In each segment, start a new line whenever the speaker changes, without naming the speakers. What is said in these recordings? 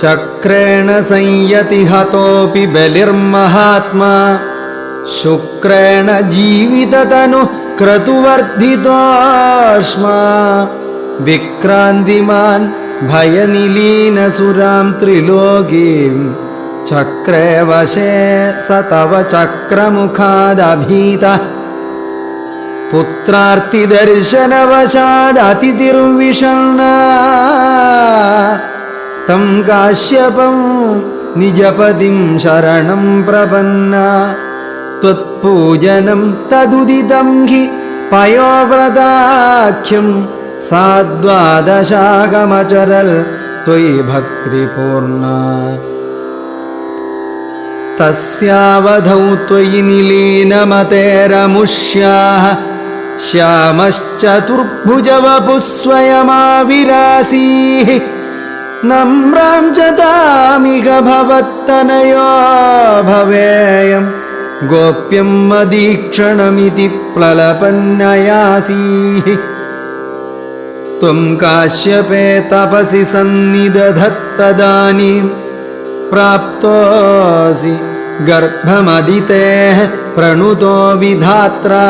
शक्रेण संयति हतोऽपि बलिर्महात्मा शुक्रेण जीविततनु क्रतुवर्धितोष्मा विक्रान्तिमान् भयनिलीनसुरां त्रिलोकीं चक्रे वशे स तव चक्रमुखादभीतः पुत्रार्तिदर्शनवशादतिथिर्विषण्णा तं काश्यपं निजपदिं शरणं प्रपन्ना। त्वत्पूजनं तदुदितं हि पयोव्रताख्यं साद्वादशागमचरल् त्वयि भक्तिपूर्णा। तस्यावधौ त्वयि निलीनमतेरमुष्याः श्यामश्चतुर्भुजवपुः स्वयमाविरासीः नम्रां च तामिह भवत्तनयो भवेयं गोप्यं मदीक्षणमिति प्ललपन्नयासीः त्वं काश्यपे तपसि सन्निदधत्तदानीं प्राप्तोऽसि गर्भमदितेः प्रणुतो विधात्रा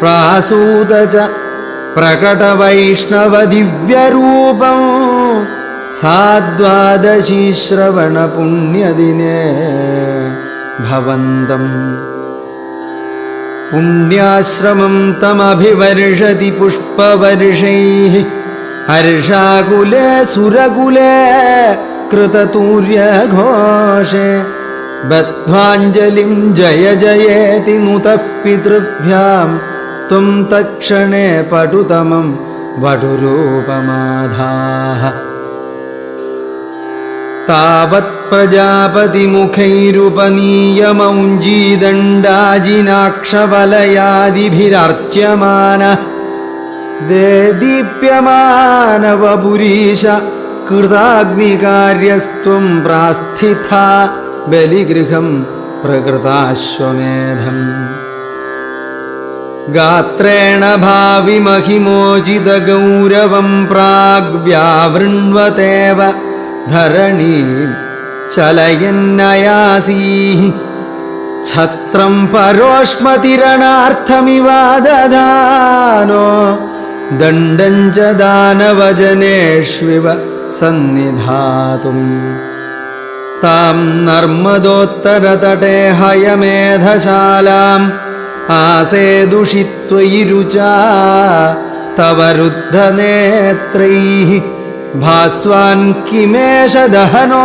प्रासूत च प्रकटवैष्णवदिव्यरूपं साद्वादशी श्रवणपुण्यदिने भवन्तम् पुण्याश्रमं तमभिवर्षति पुष्पवर्षैः हर्षाकुले सुरकुले कृततूर्यघोषे बद्ध्वाञ्जलिं जय जयेति नुतः पितृभ्यां त्वं तत्क्षणे पटुतमं वटुरूपमाधाः താവത്പജാപതിമുഖൈരുപനീയമൗഞ്ചീദണ്ഡാജിനാക്ഷവലയാദിഭിരർച്യമാന ദേദീപ്യമാനവപുരീശ കൃതാഗ്നികാര്യസ്ത്വം പ്രാസ്ഥിത ബലിഗൃഹം പ്രകൃതാശ്വമേധം. ഗാത്രേണ ഭാവിമഹിമോചിതഗൗരവം പ്രാഗ്വ്യാവൃണ്വതേവ धरणीं चलयन्नयासीः छत्रं परोष्मतिरणार्थमिवादधानो दण्डं च दानवजनेष्विव सन्निधातुम् तां नर्मदोत्तरतटे हयमेधशालाम् आसेदुषि त्वयि रुचा तव रुद्धनेत्रैः ഭാസ്വാൻ കിമേഷദഹനോനു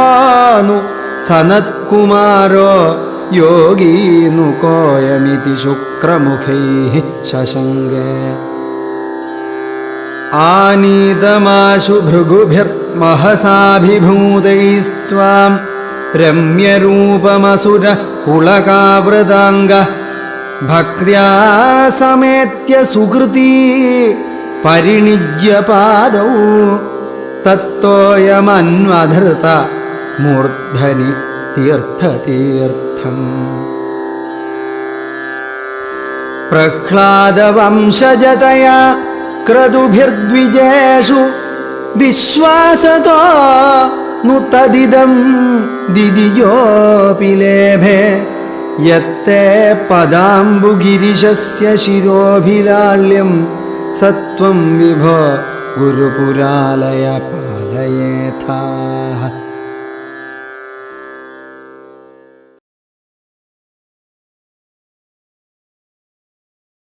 സനത്കുമാരോ യോഗീനു കോയമിതി ശുക്രമുഖൈ ശശങ്ക ആനീതമാശു ഭൃഗുഭിർമഹസാഭിഭൂതൈസ്ത്വാം രമ്യരൂപമസുര കുളകാവൃതാംഗ ഭക്യാ സമേത്യ സുഹൃതി പരിണിജ്യ പാദവും തത്തോയമന്വധൃത മൂർധനി തീർത്ഥതീർത്ഥം. പ്രഹ്ലാദവംശജതയാ ക്രതുഭിർദ്വിജേഷു വിശ്വാസതോ നു തദിദം ദിദിയോപി ലേഭേ. യത്തെ പദാംബുഗിരിശസ്യ ശിരോഭിലാള്യം സത്വം വിഭോ गुरुपुरालय पालयेथाः